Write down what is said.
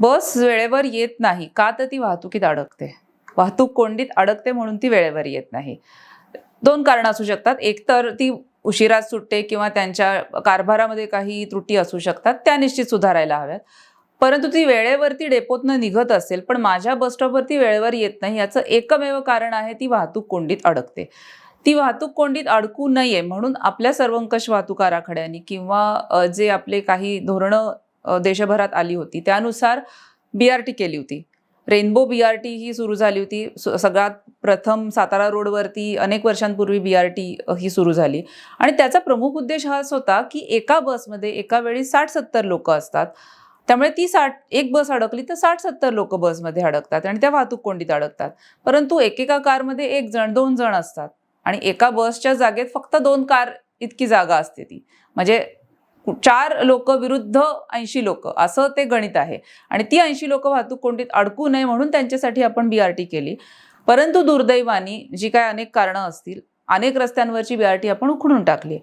बस वेळेवर येत नाही. का तर ती वाहतुकीत अडकते. वाहतूक कोंडीत अडकते म्हणून ती वेळेवर येत नाही. दोन कारण असू शकतात. एकतर ती उशिरात सुटते किंवा त्यांच्या कारभारामध्ये काही त्रुटी असू शकतात त्या निश्चित सुधारायला हव्यात. परंतु ती वेळेवरती डेपोतनं निघत असेल पण माझ्या बसस्टॉपवरती वेळेवर येत नाही याचं एकमेव कारण आहे ती वाहतूक कोंडीत अडकते. ती वाहतूक कोंडीत अडकू नये म्हणून आपल्या सर्वंकष वाहतूक आराखड्यांनी किंवा जे आपले काही धोरणं देशभरात आली होती. त्यानुसार बी आर टी केली होती. रेनबो बी आर टी ही सुरू झाली होती. सगळ्यात प्रथम सातारा रोडवरती अनेक वर्षांपूर्वी बी आर टी ही सुरू झाली. आणि त्याचा प्रमुख उद्देश हाच होता की एका बसमध्ये एका वेळी साठ सत्तर लोक असतात. त्यामुळे ती साठ एक बस अडकली तर साठ सत्तर लोक बसमध्ये अडकतात आणि त्या वाहतूक कोंडीत अडकतात. परंतु एकेका कारमध्ये एक जण दोन जण असतात. आणि एका बसच्या जागेत फक्त दोन कार इतकी जागा असते ती. म्हणजे चार लोक विरुद्ध ऐंशी लोक असं ते गणित आहे. आणि ती ऐंशी लोक वाहतूक कोंडीत अडकू नये म्हणून त्यांच्यासाठी आपण बी आर टी केली. परंतु दुर्दैवानी जी काय अनेक कारणं असतील अनेक रस्त्यांवरची बी आर टी आपण उखडून टाकली